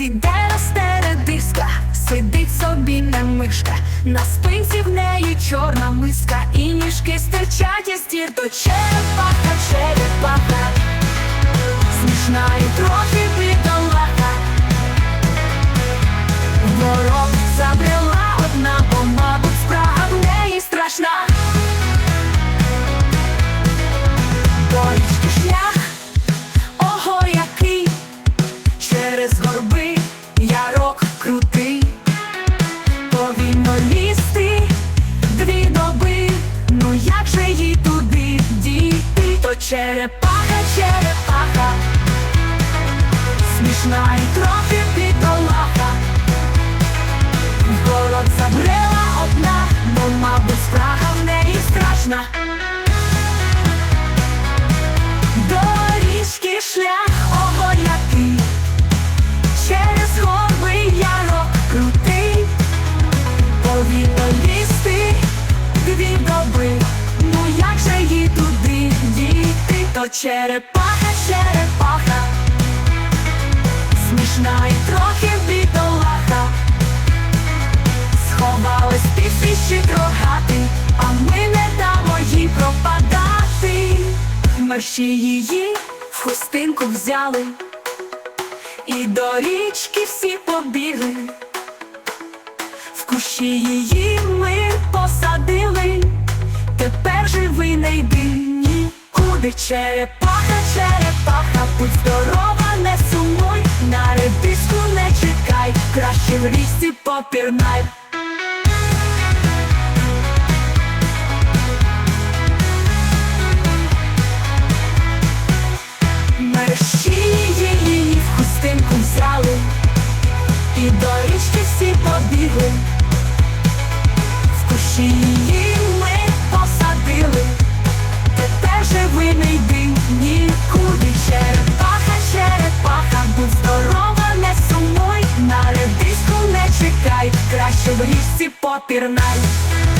лісі, стередиска сидить собі не мишка, на спинці в неї чорна миска, і ніжки стирчать із стір до черепаха, ярок крутий, повільно лізти дві доби, ну як же їй туди дійти, то черепаха, черепаха, смішна і трохи бідолаха. В Город забрела одна, бо, мабуть, спрага в неї страшна. Черепаха, черепаха, смішна і трохи бідолаха. Сховались пісіші трогати, а ми не дамо їй пропадати. Мерші її в хустинку взяли, і до річки всі побігли. В кущі її нікуди. Черепаха, черепаха, будь здорова, не сумуй, на редиску не чекай, краще в річці попірнай. Мерщі її в хустинку взяли, і до річки всі побігли, в кущі її сумуй,